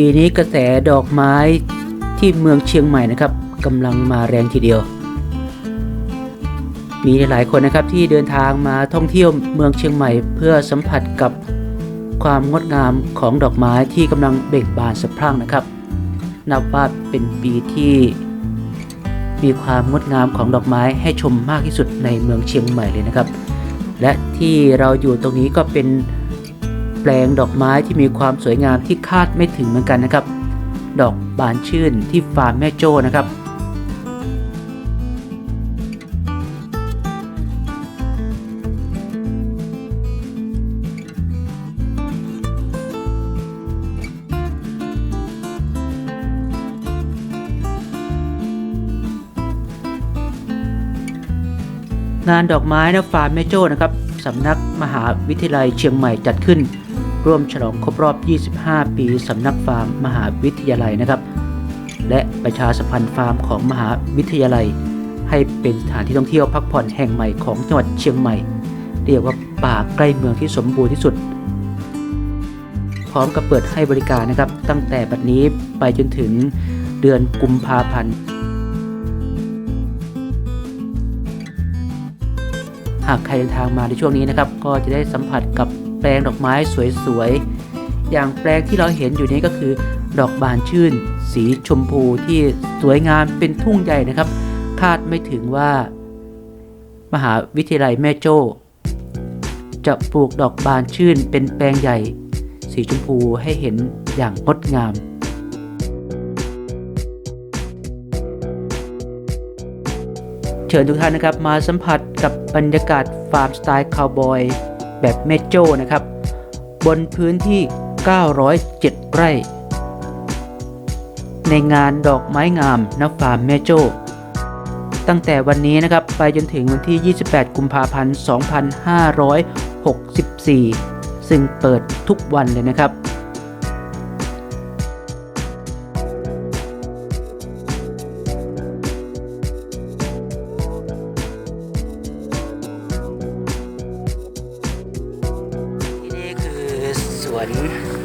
ปีนี้กระแสดอกไม้ที่เมืองเชียงใหม่นะครับกำลังมาแรงทีเดียว มีหลายคนนะครับที่เดินทางมาท่องเที่ยวเมืองเชียงใหม่เพื่อสัมผัสกับความงดงามของดอกไม้ที่กำลังเบ่งบานสะพรั่งนะครับ นับว่าเป็นปีที่มีความงดงามของดอกไม้ให้ชมมากที่สุดในเมืองเชียงใหม่เลยนะครับ และที่เราอยู่ตรงนี้ก็เป็นแปลงดอกไม้ที่มีความสวยงามที่ คาดไม่ถึงเหมือนกันนะครับ ดอกบานชื่นที่ฟาร์มแม่โจ้นะครับงานดอกไม้นะฟาร์มแม่โจ้นะครับสำนักมหาวิทยาลัยเชียงใหม่จัดขึ้น ร่วมฉลองครบรอบ 25 ปีสำนักฟาร์มมหาวิทยาลัยนะครับ และประชาสัมพันธ์ฟาร์มของมหาวิทยาลัย ให้เป็นสถานที่ท่องเที่ยวพักผ่อนแห่งใหม่ของจังหวัดเชียงใหม่ เรียกว่าป่าใกล้เมืองที่สมบูรณ์ที่สุด พร้อมกับเปิดให้บริการนะครับ ตั้งแต่บัดนี้ไปจนถึงเดือนกุมภาพันธ์หากใครเดินทางมาในช่วงนี้นะครับ ก็จะได้สัมผัสกับ แปลงดอกไม้สวยๆ อย่างแปลงที่เราเห็นอยู่นี้ก็คือ ดอกบานชื่น สีชมพูที่สวยงามเป็นทุ่งใหญ่นะครับ คาดไม่ถึงว่า มหาวิทยาลัยแม่โจ้ จะปลูกดอกบานชื่นเป็นแปลงใหญ่ สีชมพูให้เห็นอย่างงดงามเชิญทุกท่านนะครับมาสัมผัสกับบรรยากาศฟาร์มสไตล์คาวบอย แบบเมโจนะครับ บนพื้นที่ 907 ไร่ ในงานดอกไม้งามณฟาร์มเมโจตั้งแต่วันนี้นะครับไปจนถึงวันที่ 28 กุมภาพันธ์ 2564 ซึ่งเปิดทุกวันเลยนะครับ วน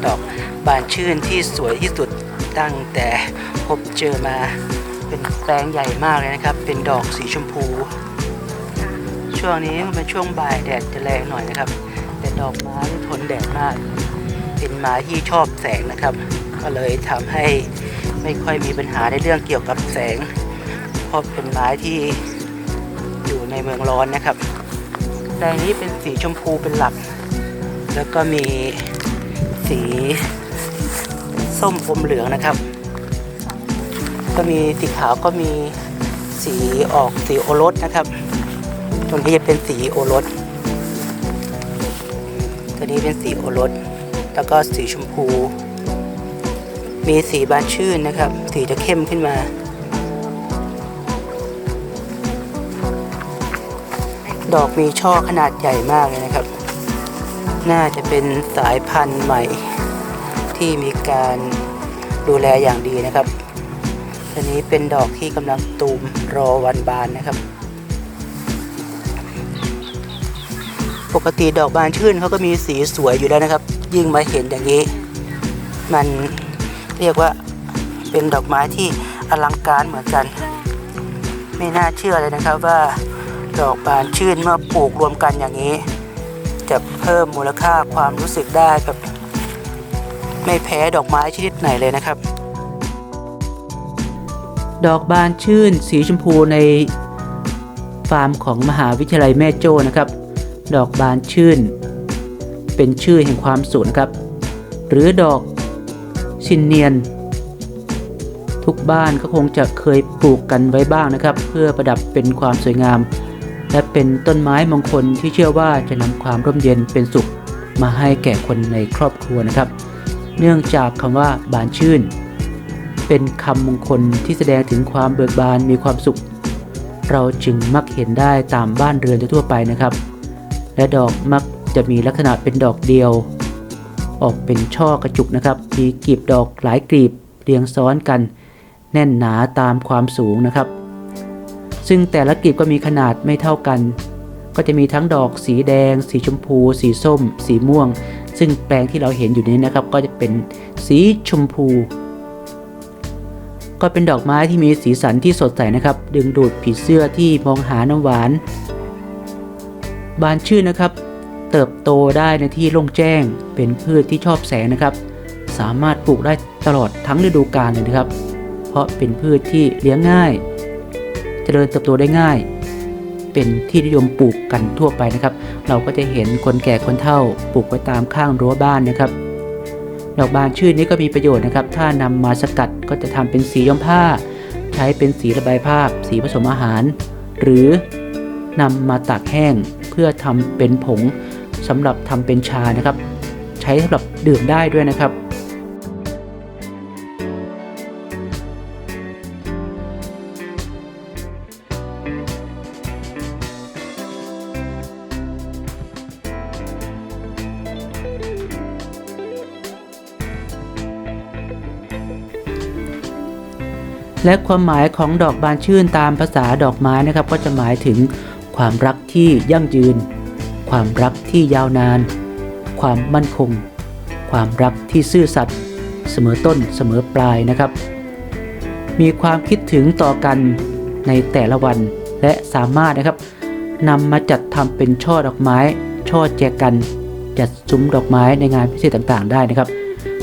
ดอกบานชื่นที่สวยที่สุดตั้งแต่พบเจอมาเป็นแปลงใหญ่มากเลยนะครับ เป็นดอกสีชมพู ช่วงนี้มันเป็นช่วงบ่ายแดดจะแรงหน่อยนะครับ แต่ดอกไม้ทนแดดมาก เป็นไม้ที่ชอบแสงนะครับ ก็เลยทำให้ไม่ค่อยมีปัญหาในเรื่องเกี่ยวกับแสง เพราะเป็นไม้ที่อยู่ในเมืองร้อนนะครับแปลงนี้เป็นสีชมพูเป็นหลัก แล้วก็มี สีส้มอมเหลืองนะครับ ก็มีสีขาวก็มีสีออกสีโอรสนะครับ ตัวนี้จะเป็นสีโอรส ตัวนี้เป็นสีโอรส แล้วก็สีชมพู มีสีบานชื่นนะครับ สีจะเข้มขึ้นมาดอกมีช่อขนาดใหญ่มากเลยนะครับ น่าจะเป็นสายพันธุ์ใหม่ที่มีการดูแลอย่างดีนะครับอันนี้เป็นดอกที่กำลังตูมรอวันบานนะครับ ปกติดอกบานชื่นเขาก็มีสีสวยอยู่แล้วนะครับ ยิ่งมาเห็นอย่างนี้ มันเรียกว่าเป็นดอกไม้ที่อลังการเหมือนกัน ไม่น่าเชื่อเลยนะครับว่าดอกบานชื่นเมื่อปลูกรวมกันอย่างนี้ จะเพิ่มมูลค่าความรู้สึกได้แบบไม่แพ้ดอกไม้ชนิดไหนเลยนะครับ ดอกบานชื่นสีชมพูในฟาร์มของมหาวิทยาลัยแม่โจ้นะครับ ดอกบานชื่น เป็นชื่อแห่งความสุขนะครับ หรือดอกชินเนียน ทุกบ้านก็คงจะเคยปลูกกันไว้บ้างนะครับ เพื่อประดับเป็นความสวยงาม และเป็นต้นไม้มงคลที่เชื่อว่าจะนำความร่มเย็นเป็นสุขมาให้แก่คนในครอบครัวนะครับ เนื่องจากคำว่าบานชื่น เป็นคำมงคลที่แสดงถึงความเบิกบานมีความสุข เราจึงมักเห็นได้ตามบ้านเรือนทั่วไปนะครับ และดอกมักจะมีลักษณะเป็นดอกเดียว ออกเป็นช่อกระจุกนะครับ มีกลีบดอกหลายกลีบเรียงซ้อนกัน แน่นหนาตามความสูงนะครับ ซึ่งแต่ละกลีบก็มีขนาดไม่เท่ากัน ก็จะมีทั้งดอกสีแดง สีชมพู สีส้ม สีม่วง ซึ่งแปลงที่เราเห็นอยู่นี้นะครับ ก็จะเป็นสีชมพู ก็เป็นดอกไม้ที่มีสีสันที่สดใสนะครับ ดึงดูดผีเสื้อที่มองหาน้ำหวาน บานชื่นนะครับ เติบโตได้ในที่โล่งแจ้ง เป็นพืชที่ชอบแสงนะครับ สามารถปลูกได้ตลอดทั้งฤดูกาลเลยนะครับ เพราะเป็นพืชที่เลี้ยงง่าย จริญเติบโตได้ง่าย เป็นที่นิยมปลูกกันทั่วไปนะครับ เราก็จะเห็นคนแก่คนเฒ่าปลูกไว้ตามข้างรั้วบ้านนะครับดอกบานชื่นนี้ก็มีประโยชน์นะครับ ถ้านำมาสกัดก็จะทำเป็นสีย้อมผ้า ใช้เป็นสีระบายภาพ สีผสมอาหาร หรือนำมาตากแห้งเพื่อทำเป็นผงสำหรับทำเป็นชานะครับ ใช้สำหรับดื่มได้ด้วยนะครับ และความหมายของดอกบานชื่นตามภาษาดอกไม้นะครับ ก็จะหมายถึงความรักที่ยั่งยืน ความรักที่ยาวนาน ความมั่นคง ความรักที่ซื่อสัตย์เสมอต้นเสมอปลายนะครับ มีความคิดถึงต่อกันในแต่ละวันและสามารถนะครับนำมาจัดทำเป็นช่อดอกไม้ ช่อแจกัน จัดซุ้มดอกไม้ในงานพิเศษต่างๆ ได้นะครับ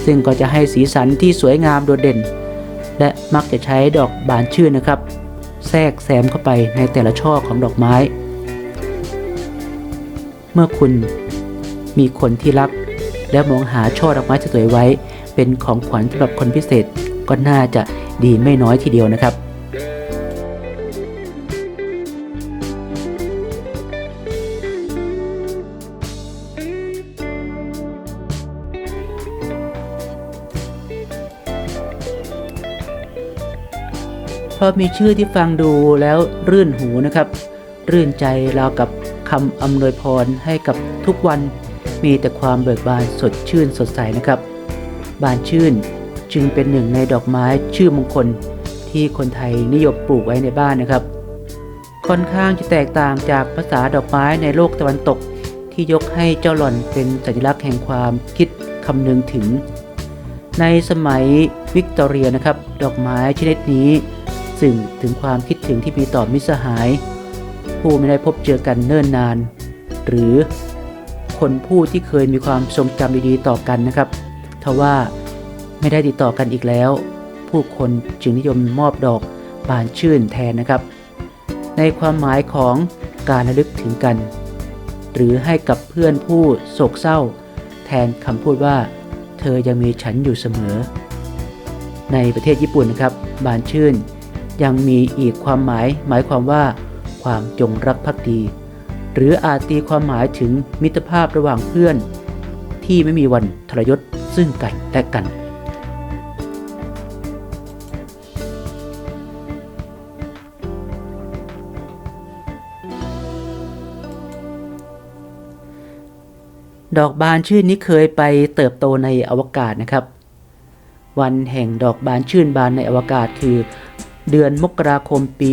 ซึ่งก็จะให้สีสันที่สวยงามโดดเด่น และมักจะใช้ดอกบานชื่นนะครับ แทรกแซมเข้าไปในแต่ละช่อของดอกไม้ เมื่อคุณมีคนที่รัก และมองหาช่อดอกไม้สวยๆไว้ เป็นของขวัญสำหรับคนพิเศษก็น่าจะดีไม่น้อยทีเดียวนะครับ เพราะมีชื่อที่ฟังดูแล้วรื่นหูนะครับ รื่นใจราวกับคำอำนวยพรให้กับทุกวันมีแต่ความเบิกบานสดชื่นสดใสนะครับ บานชื่นจึงเป็นหนึ่งในดอกไม้ชื่อมงคลที่คนไทยนิยมปลูกไว้ในบ้านนะครับ ค่อนข้างจะแตกต่างจากภาษาดอกไม้ในโลกตะวันตก ที่ยกให้เจ้าหล่อนเป็นสัญลักษณ์แห่งความคิดคำนึงถึง ในสมัยวิกตอเรียนะครับ ดอกไม้ชนิดนี้ สื่อถึงความคิดถึงที่มีต่อมิตรสหาย ผู้ไม่ได้พบเจอกันเนิ่นนาน หรือคนผู้ที่เคยมีความทรงจำดีๆต่อกันนะครับทว่าไม่ได้ติดต่อกันอีกแล้ว ผู้คนจึงนิยมมอบดอกบานชื่นแทนนะครับ ในความหมายของการระลึกถึงกัน หรือให้กับเพื่อนผู้โศกเศร้า แทนคำพูดว่า เธอยังมีฉันอยู่เสมอ ในประเทศญี่ปุ่นนะครับ บานชื่น ยังมีอีกความหมาย หมายความว่า ความจงรักภักดี หรืออาจตีความหมายถึงมิตรภาพระหว่างเพื่อน ที่ไม่มีวันทรยศซึ่งกันและกัน ดอกบานชื่นนี้เคยไปเติบโตในอวกาศนะครับ วันแห่งดอกบานชื่นบานในอวกาศคือ เดือนมกราคมปี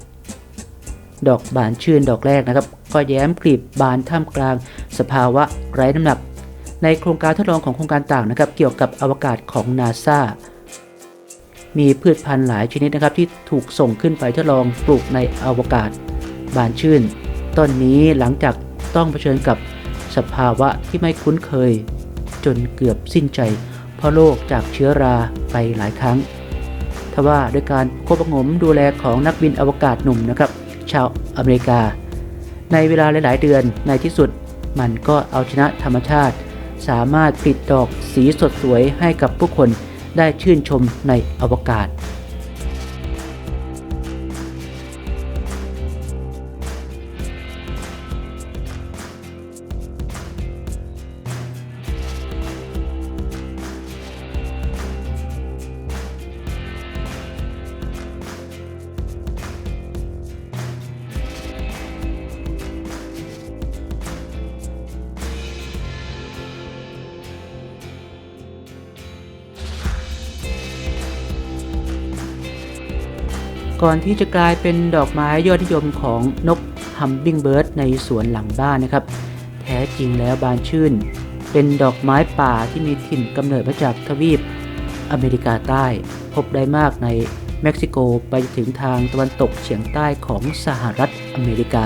2016 ดอกบานชื่นดอกแรกนะครับ ก็แย้มกลีบบานท่ามกลางสภาวะไร้น้ำหนัก ในโครงการทดลองของโครงการต่างนะครับ เกี่ยวกับอวกาศของนาซามีพืชพันธุ์หลายชนิดนะครับที่ถูกส่งขึ้นไปทดลองปลูกในอวกาศ บานชื่น ต้นนี้หลังจากต้องเผชิญกับสภาวะที่ไม่คุ้นเคย จนเกือบสิ้นใจ เพราะโรคจากเชื้อราไปหลายครั้ง ทว่าด้วยการโคบงมดูแลของนักบินอวกาศหนุ่มนะครับชาวอเมริกา ในเวลาหลาย ๆ เดือนในที่สุด มันก็เอาชนะธรรมชาติ สามารถผลิดดอกสีสดสวยให้กับผู้คนได้ชื่นชมในอวกาศ ก่อนที่จะกลายเป็นดอกไม้ยอดนิยมของนกฮัมบิงเบิร์ดในสวนหลังบ้านนะครับแถมจริงแล้วบานชื่น เป็นดอกไม้ป่าที่มีถิ่นกำเนิดมาจากทวีปอเมริกาใต้ พบได้มากในเม็กซิโกไปถึงทางตะวันตกเฉียงใต้ของสหรัฐอเมริกา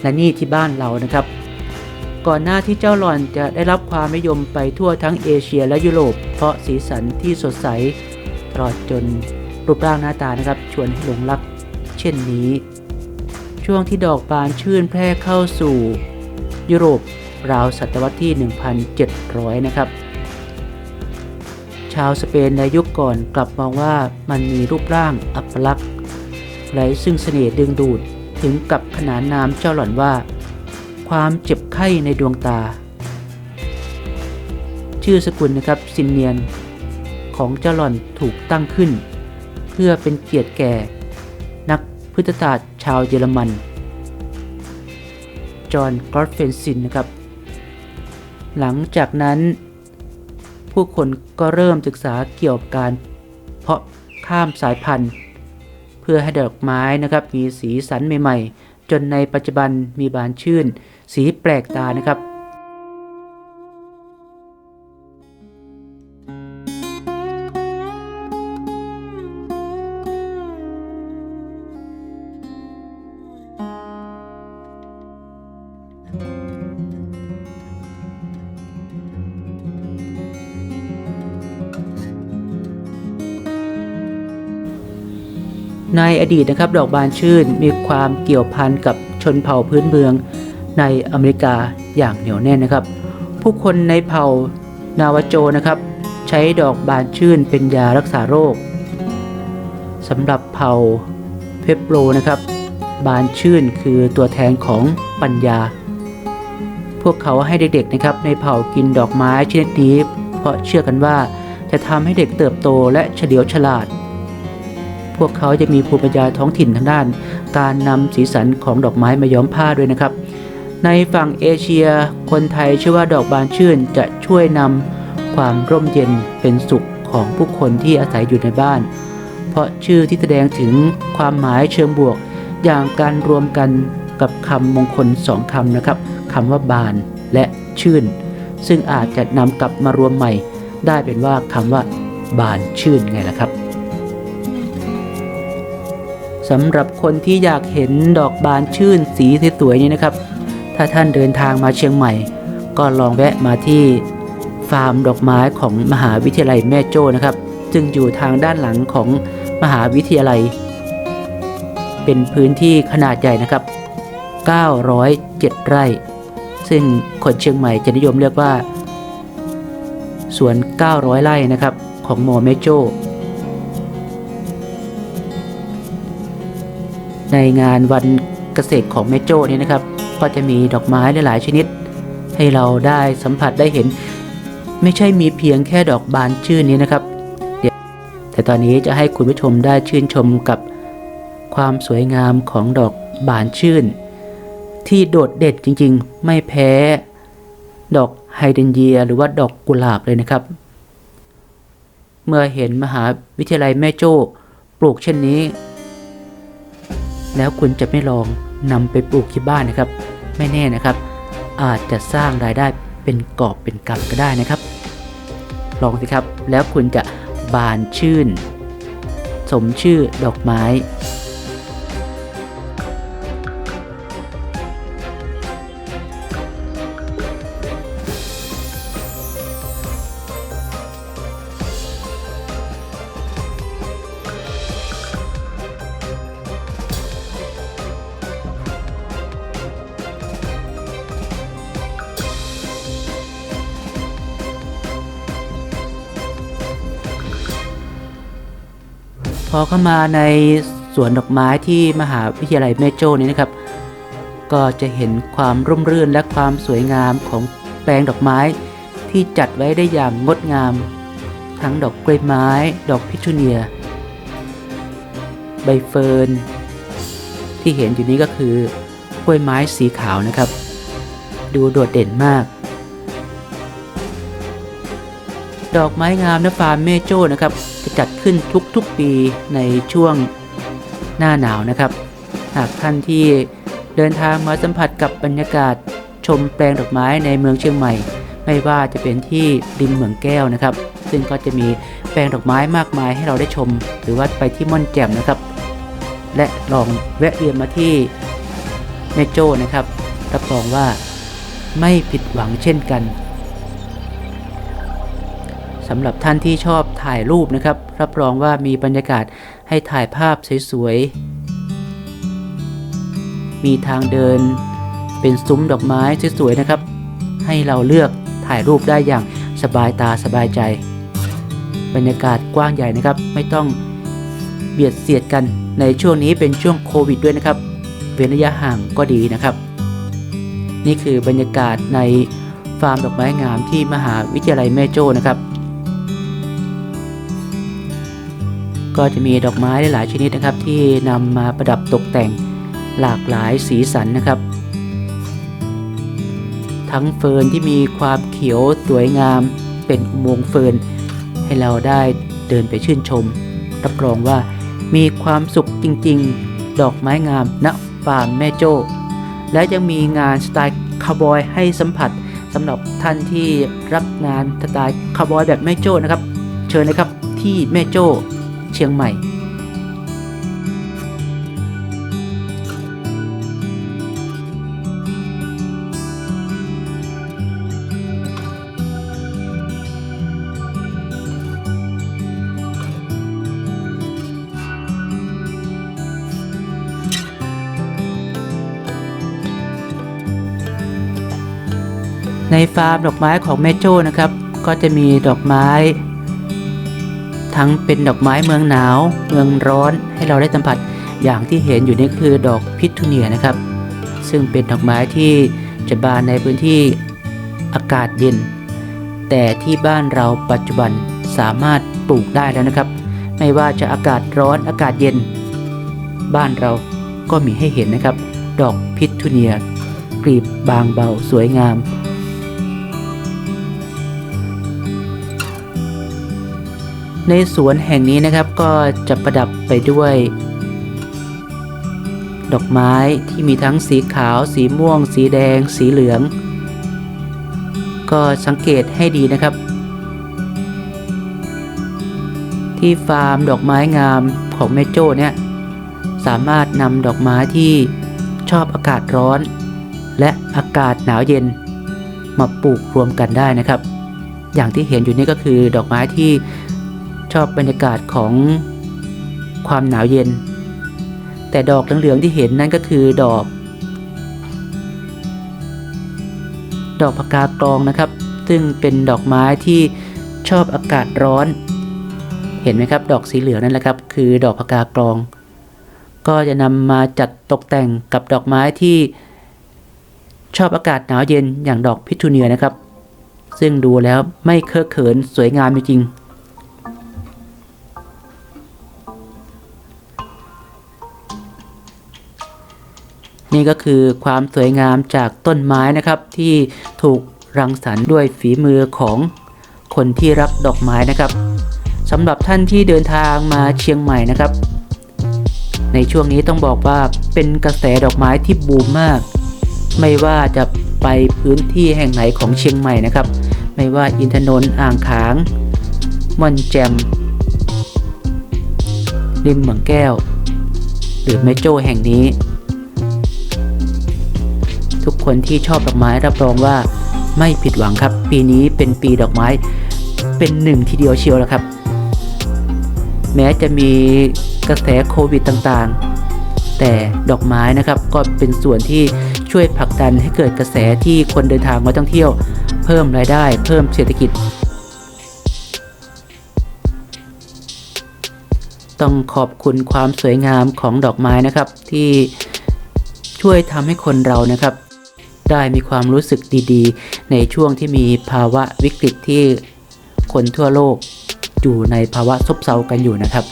และนี่ที่บ้านเรานะครับ ก่อนหน้าที่เจ้าหล่อนจะได้รับความนิยมไปทั่วทั้งเอเชียและยุโรป เพราะสีสันที่สดใสตลอดจน รูปร่างหน้าตานะครับ ชวนให้หลงรักเช่นนี้ ช่วงที่ดอกบานชื่นแพร่เข้าสู่ ยุโรปราวศตวรรษที่ 1,700 นะครับ ชาวสเปนในยุคก่อนกลับมองว่ามันมีรูปร่างอัปลักษณ์ไร้ซึ่งเสน่ห์ดึงดูดถึงกับขนานนามเจ้าหล่อนว่า ความเจ็บไข้ในดวงตา ชื่อสกุลนะครับซินเนียนของเจ้าหล่อนถูกตั้งขึ้น เพื่อเป็นเกียรติแก่ นักพุทธศาสตร์ชาวเยอรมัน จอห์นกอร์เฟนซินนะครับ หลังจากนั้น ผู้คนก็เริ่มศึกษาเกี่ยวกับการเพาะข้ามสายพันธุ์ เพื่อให้ดอกไม้นะครับ มีสีสันใหม่ๆ จนในปัจจุบันมีบานชื่น สีแปลกตานะครับ ในอดีตนะครับดอกบานชื่นมีความเกี่ยวพันกับชนเผ่าพื้นเมืองในอเมริกาอย่างเหนียวแน่นนะครับ ผู้คนในเผ่านาวาโจนะครับ ใช้ดอกบานชื่นเป็นยารักษาโรคสำหรับเผ่าเพปโรนะครับ บานชื่นคือตัวแทนของปัญญา พวกเขาให้เด็กๆนะครับในเผ่ากินดอกไม้ชนิดนี้เพราะเชื่อกันว่าจะทำให้เด็กเติบโตและเฉลียวฉลาด พวกเขาจะมีภูมิปัญญาท้องถิ่นทางด้าน การนำสีสันของดอกไม้มาย้อมผ้าด้วยนะครับ ในฝั่งเอเชีย คนไทยเชื่อว่าดอกบานชื่นจะช่วยนำความร่มเย็นเป็นสุขของผู้คนที่อาศัยอยู่ในบ้าน เพราะชื่อที่แสดงถึงความหมายเชิงบวก อย่างการรวมกันกับคำมงคลสองคำนะครับคำว่าบานและชื่น ซึ่งอาจจะนำกลับมารวมใหม่ ได้เป็นว่าคำว่าบานชื่นไงล่ะครับ สำหรับคนที่อยากเห็นดอกบานชื่นสีสวยๆนี้นะครับ ถ้าท่านเดินทางมาเชียงใหม่ ก็ลองแวะมาที่ฟาร์มดอกไม้ของมหาวิทยาลัยแม่โจ้นะครับ ซึ่งอยู่ทางด้านหลังของมหาวิทยาลัย เป็นพื้นที่ขนาดใหญ่นะครับ 907 ไร่ ซึ่งคนเชียงใหม่จะนิยมเรียกว่า สวน 900 ไร่นะครับ ของมอแม่โจ้ ในงานวันเกษตรของแม่โจ้นี้นะครับ ก็จะมีดอกไม้หลายๆชนิด ให้เราได้สัมผัสได้เห็น ไม่ใช่มีเพียงแค่ดอกบานชื่นนี้นะครับแต่ตอนนี้จะให้คุณผู้ชมได้ชื่นชมกับความสวยงามของดอกบานชื่น ที่โดดเด่นจริงๆ ไม่แพ้ดอกไฮเดรนเยียหรือว่าดอกกุหลาบเลยนะครับ เมื่อเห็นมหาวิทยาลัยแม่โจ้ปลูกเช่นนี้ แล้วคุณจะไม่ลองนำไปปลูกที่บ้านนะครับ ไม่แน่นะครับ อาจจะสร้างรายได้เป็นกอบเป็นกำก็ได้นะครับ ลองสิครับ แล้วคุณจะบานชื่น สมชื่อดอกไม้ อเข้ามาในสวนดอกไม้ที่มหาวิทยาลัยแม่โจ้นี้นะครับ ก็จะเห็นความร่มรื่นและความสวยงามของแปลงดอกไม้ที่จัดไว้ได้อย่างงดงาม ทั้งดอกกล้วยไม้ ดอกพิทูเนีย ใบเฟิร์นที่เห็นอยู่นี้ก็คือกล้วยไม้สีขาวนะครับ ดูโดดเด่นมาก ดอกไม้งามณฟาร์มเมโจ้นะครับจะจัดขึ้นทุกๆปีในช่วงหน้าหนาวนะครับ หากท่านที่เดินทางมาสัมผัสกับบรรยากาศชมแปลงดอกไม้ในเมืองเชียงใหม่ ไม่ว่าจะเป็นที่ริมเหมืองแก้วนะครับ ซึ่งก็จะมีแปลงดอกไม้มากมายให้เราได้ชม หรือว่าไปที่ม่อนแจ่มนะครับ และลองแวะเวียนมาที่แม่โจ้นะครับรับรองว่าไม่ผิดหวังเช่นกัน สำหรับท่านที่ชอบถ่ายรูปนะครับ รับรองว่ามีบรรยากาศให้ถ่ายภาพสวยๆ มีทางเดินเป็นซุ้มดอกไม้สวยๆนะครับ ให้เราเลือกถ่ายรูปได้อย่างสบายตาสบายใจ บรรยากาศกว้างใหญ่นะครับ ไม่ต้องเบียดเสียดกันในช่วงนี้เป็นช่วงโควิดด้วยนะครับ เว้นระยะห่างก็ดีนะครับ นี่คือบรรยากาศในฟาร์มดอกไม้งามที่มหาวิทยาลัยแม่โจ้นะครับ ก็จะมีดอกไม้หลายชนิดนะครับ ที่นำมาประดับตกแต่งหลากหลายสีสันนะครับ ทั้งเฟิร์นที่มีความเขียวสวยงามเป็นอุโมงค์เฟิร์นให้เราได้เดินไปชื่นชม รับรองว่ามีความสุขจริงๆ ดอกไม้งามณฟาร์มแม่โจ้ และยังมีงานสไตล์คาวบอยให้สัมผัสสำหรับท่านที่รักงานสไตล์คาวบอยแบบแม่โจ้นะครับ เชิญนะครับที่แม่โจ้ เชียงใหม่ในฟาร์มดอกไม้ของแม่โจ้นะครับ ก็จะมีดอกไม้ ทั้งเป็นดอกไม้เมืองหนาว เมืองร้อนให้เราได้สัมผัสอย่างที่เห็นอยู่นี่คือดอกพิทูเนียนะครับ ซึ่งเป็นดอกไม้ที่จะบานในพื้นที่อากาศเย็น แต่ที่บ้านเราปัจจุบันสามารถปลูกได้แล้วนะครับ ไม่ว่าจะอากาศร้อนอากาศเย็น บ้านเราก็มีให้เห็นนะครับ ดอกพิทูเนียกลีบบางเบาสวยงาม ในสวนแห่งนี้นะครับก็จะประดับไปด้วย ดอกไม้ที่มีทั้งสีขาว สีม่วง สีแดง สีเหลือง ก็สังเกตให้ดีนะครับ ที่ฟาร์มดอกไม้งามของแม่โจ้เนี่ยสามารถนำดอกไม้ที่ชอบอากาศร้อน และอากาศหนาวเย็น มาปลูกรวมกันได้นะครับ อย่างที่เห็นอยู่นี่ก็คือดอกไม้ที่ ชอบบรรยากาศของความหนาวเย็น แต่ดอกเหลืองๆที่เห็นนั่นก็คือดอก ดอกพกากรองนะครับ ซึ่งเป็นดอกไม้ที่ชอบอากาศร้อน เห็นไหมครับ ดอกสีเหลืองนั่นแหละครับ คือดอกพกากรอง ก็จะนำมาจัดตกแต่งกับดอกไม้ที่ชอบอากาศหนาวเย็นอย่างดอกพิทูเนียนะครับ ซึ่งดูแล้วไม่เคอะเขินสวยงามจริงๆ นี่ก็คือความสวยงามจากต้นไม้นะครับ ที่ถูกรังสรรค์ด้วยฝีมือของคนที่รักดอกไม้นะครับสำหรับท่านที่เดินทางมาเชียงใหม่นะครับ ในช่วงนี้ต้องบอกว่าเป็นกระแสดอกไม้ที่บูมมาก ไม่ว่าจะไปพื้นที่แห่งไหนของเชียงใหม่นะครับ ไม่ว่าอินทนนท์อ่างขางม่อนแจมริมเหมืองแก้ว หรือแม่โจ้แห่งนี้ ทุกคนที่ชอบดอกไม้รับรองว่าไม่ผิดหวังครับ ปีนี้เป็นปีดอกไม้เป็นหนึ่งทีเดียวเชียวแล้วครับ แม้จะมีกระแสโควิดต่างๆ แต่ดอกไม้นะครับก็เป็นส่วนที่ช่วยผลักดันให้เกิดกระแสที่คนเดินทางมาท่องเที่ยว เพิ่มรายได้ เพิ่มเศรษฐกิจ ต้องขอบคุณความสวยงามของดอกไม้นะครับที่ช่วยทำให้คนเรานะครับ ได้มีความรู้สึกดีๆ ในช่วงที่มีภาวะวิกฤตที่คนทั่วโลกอยู่ในภาวะซบเซากันอยู่นะครับ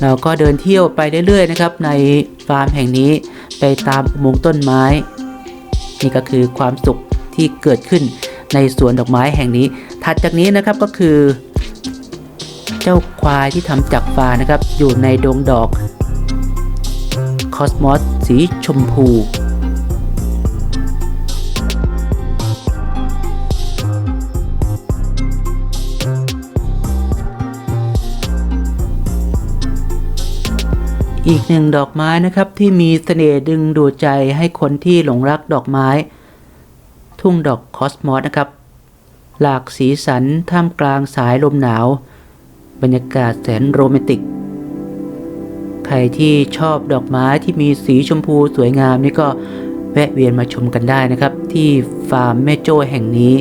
เราก็เดินเที่ยวไปเรื่อยๆนะครับ ในฟาร์มแห่งนี้ไปตามอุโมงค์ต้นไม้ นี่ก็คือความสุขที่เกิดขึ้นในสวนดอกไม้แห่งนี้ ถัดจากนี้นะครับก็คือ เจ้าควายที่ทำจากฟานะครับอยู่ในดงดอก คอสมอสสีชมพู อีกหนึ่งดอกไม้นะครับที่มีเสน่ห์ดึงดูดใจให้คนที่หลงรักดอกไม้ ทุ่งดอกคอสมอสนะครับ หลากสีสันท่ามกลางสายลมหนาว บรรยากาศแสนโรแมนติก ใครที่ชอบดอกไม้ที่มีสีชมพูสวยงามนี่ก็แวะเวียนมาชมกันได้นะครับ ที่ฟาร์มแม่โจ้แห่งนี้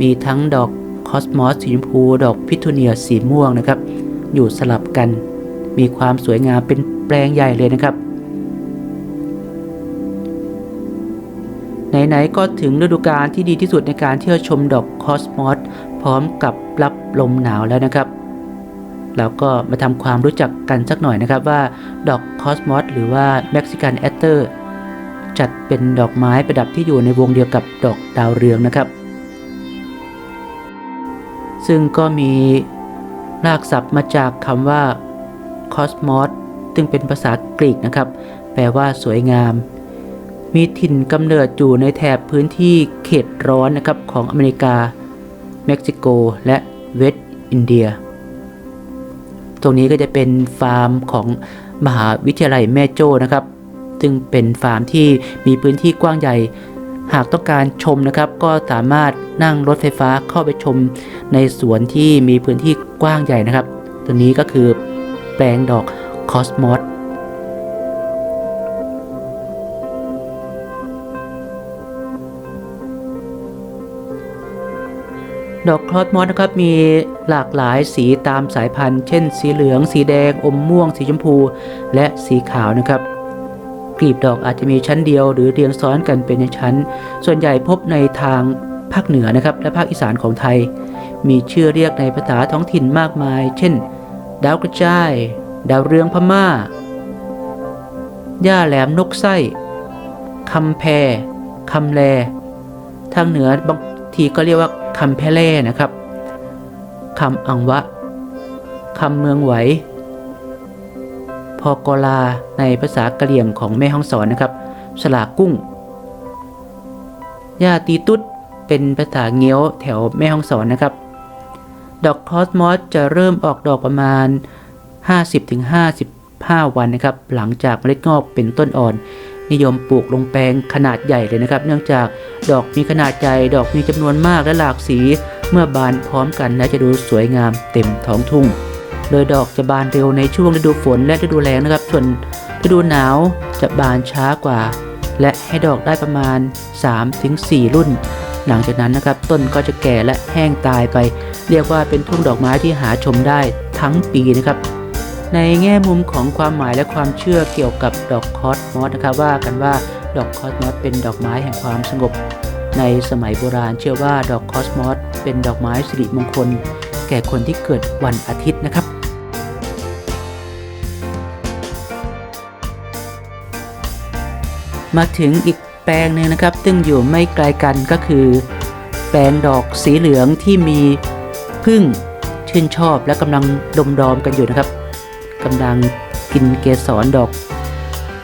มีทั้งดอกคอสมอสสีชมพู ดอกพิทูเนียสีม่วงนะครับ อยู่สลับกัน มีความสวยงามเป็นแปลงใหญ่เลยนะครับ ไหนๆก็ถึงฤดูกาลที่ดีที่สุดในการเที่ยวชมดอกคอสมอสพร้อมกับรับลมหนาวแล้วนะครับ แล้วก็มาทำความรู้จักกันสักหน่อยนะครับว่าดอกคอสมอสหรือว่าเม็กซิกันแอตเตอร์จัดเป็นดอกไม้ประดับที่อยู่ในวงเดียวกับดอกดาวเรืองนะครับ ซึ่งก็มีรากศัพท์มาจากคำว่าคอสมอสซึ่งเป็นภาษากรีกนะครับ แปลว่าสวยงาม มีถิ่นกำเนิดอยู่ในแถบพื้นที่เขตร้อนนะครับของอเมริกา เม็กซิโก และเวสต์อินเดีย ตรงนี้ก็จะเป็นฟาร์มของมหาวิทยาลัยแม่โจ้นะครับ ซึ่งเป็นฟาร์มที่มีพื้นที่กว้างใหญ่ หากต้องการชมนะครับ ก็สามารถนั่งรถไฟฟ้าเข้าไปชมในสวนที่มีพื้นที่กว้างใหญ่นะครับ ตัวนี้ก็คือแปลงดอกคอสมอส ดอกคลอสมอสนะครับมีหลากหลายสีตามสายพันธุ์ เช่น สีเหลือง สีแดง อมม่วง สีชมพู และสีขาวนะครับกลีบดอกอาจจะมีชั้นเดียวหรือเรียงซ้อนกันเป็นชั้น ส่วนใหญ่พบในทางภาคเหนือนะครับและภาคอีสานของไทย มีชื่อเรียกในภาษาท้องถิ่นมากมาย เช่น ดาวกระจาย ดาวเรืองพม่า หญ้าแหลมนกไส้คำแพรคำแล ทางเหนือบางทีก็เรียกว่า คำแพร่แล่นะครับคำอังวะคำเมืองไหว พอกลาในภาษากะเหรี่ยงของแม่ห้องสอนนะครับ สลากุ้งย่าตีตุ๊ดเป็นภาษาเงี้ยวแถวแม่ห้องสอนนะครับ ดอกคอสมอสจะเริ่มออกดอกประมาณ 50-55 วันนะครับ หลังจากเมล็ดงอกเป็นต้นอ่อน นิยมปลูกลงแปลงขนาดใหญ่เลยนะครับ เนื่องจากดอกมีขนาดใหญ่ดอกมีจำนวนมากและหลากสี เมื่อบานพร้อมกันและจะดูสวยงามเต็มท้องทุ่ง โดยดอกจะบานเร็วในช่วงฤดูฝนและฤดูแล้งนะครับ ส่วนฤดูหนาวจะบานช้ากว่า และให้ดอกได้ประมาณ 3-4 รุ่น หลังจากนั้นนะครับต้นก็จะแก่และแห้งตายไป เรียกว่าเป็นทุ่งดอกไม้ที่หาชมได้ทั้งปีนะครับ ในแง่มุมของความหมายและความเชื่อเกี่ยวกับดอกคอสมอสนะครับว่ากันว่าดอกคอสมอสเป็นดอกไม้แห่งความสงบ ในสมัยโบราณเชื่อว่าดอกคอสมอสเป็นดอกไม้สิริมงคล แก่คนที่เกิดวันอาทิตย์นะครับ มาถึงอีกแปลงหนึ่งนะครับ ซึ่งอยู่ไม่ไกลกันก็คือ แปลงดอกสีเหลืองที่มีพึ่งชื่นชอบและกำลังดมดอมกันอยู่นะครับ กำลังกินเกสรดอก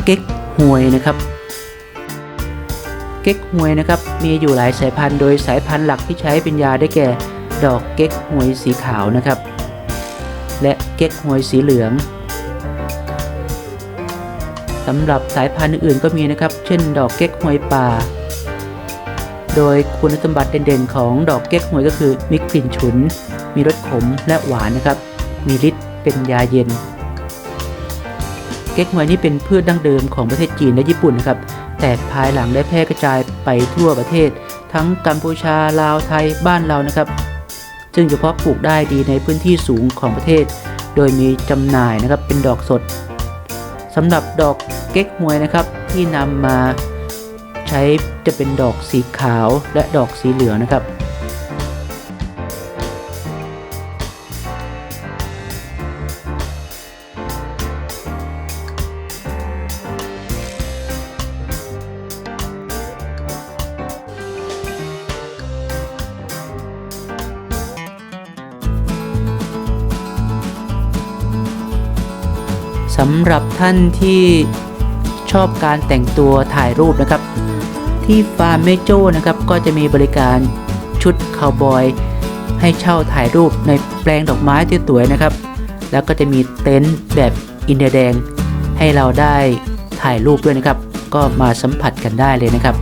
เก๊กฮวยนะครับ เก๊กฮวยนะครับมีอยู่หลายสายพันธุ์โดยสายพันธุ์หลักที่ใช้เป็นยาได้แก่ดอกเก๊กฮวยสีขาวนะครับ และเก๊กฮวยสีเหลืองสำหรับสายพันธุ์อื่นๆก็มีนะครับ เช่น ดอกเก๊กฮวยป่า โดยคุณสมบัติเด่นๆ ของดอกเก๊กฮวยก็คือมีกลิ่นฉุน มีรสขมและหวานนะครับ มีฤทธิ์เป็นยาเย็น เก๊กฮวยนี่เป็นพืชดั้งเดิมของประเทศจีนและญี่ปุ่นนะครับ แต่ภายหลังได้แพร่กระจายไปทั่วประเทศ ทั้งกัมพูชาลาวไทยบ้านเรานะครับ ซึ่งเฉพาะปลูกได้ดีในพื้นที่สูงของประเทศ โดยมีจำหน่ายนะครับเป็นดอกสดสำหรับดอกเก๊กฮวยนะครับที่นำมาใช้จะเป็นดอกสีขาวและดอกสีเหลืองนะครับ ท่านที่ชอบการแต่งตัวถ่ายรูปนะครับ ที่ฟาร์มเมโจนะครับก็จะมีบริการชุดคาวบอย ให้เช่าถ่ายรูปในแปลงดอกไม้ที่สวยนะครับ แล้วก็จะมีเต็นท์แบบอินเดียแดง ให้เราได้ถ่ายรูปด้วยนะครับ ก็มาสัมผัสกันได้เลยนะครับ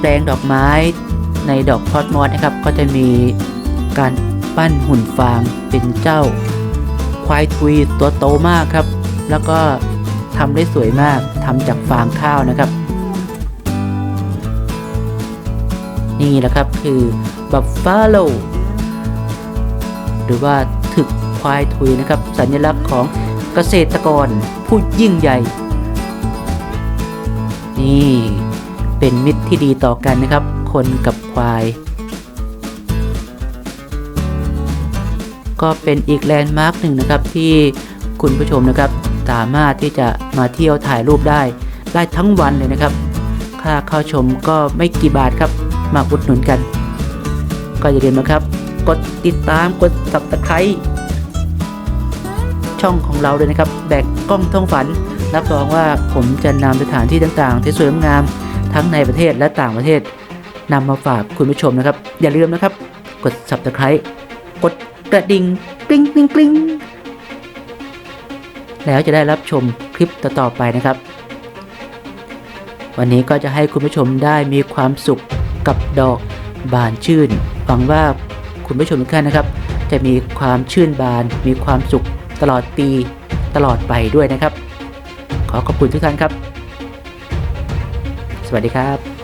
แปลงดอกไม้ในดอกพอดมอสนะครับ ก็จะมีการปั้นหุ่นฟางเป็นเจ้า ควายทุยตัวโตมากครับ แล้วก็ทำได้สวยมากทำจากฟางข้าวนะครับ นี่แหละครับคือบัฟฟาโลหรือว่าถึกควายทุยนะครับ สัญลักษณ์ของเกษตรกรผู้ยิ่งใหญ่ นี่ เป็นมิตรที่ดีต่อกันนะครับ คนกับควาย ก็เป็นอีกแลนด์มาร์คหนึ่งนะครับที่คุณผู้ชมนะครับสามารถที่จะมาเที่ยวถ่ายรูปได้ ได้ทั้งวันเลยนะครับ ค่าเข้าชมก็ไม่กี่บาทครับ มาอุดหนุนกัน ก็อย่าลืมนะครับ กดติดตามกด subscribe ช่องของเราด้วยนะครับ แบกกล้องท่องฝัน รับรองว่าผมจะนำสถานที่ต่างๆ ที่สวยงาม ทั้งในประเทศและต่างประเทศนำมาฝากคุณผู้ชมนะครับ อย่าลืมนะครับ กด subscribe กดกระดิ่งกริ๊งกริ๊งกริ๊งแล้วจะได้รับชมคลิปต่อๆไปนะครับ วันนี้ก็จะให้คุณผู้ชมได้มีความสุขกับดอกบานชื่นหวังว่าคุณผู้ชมทุกท่านนะครับ จะมีความชื่นบาน มีความสุขตลอดปีตลอดไปด้วยนะครับ ขอขอบคุณทุกท่านครับ สวัสดีครับ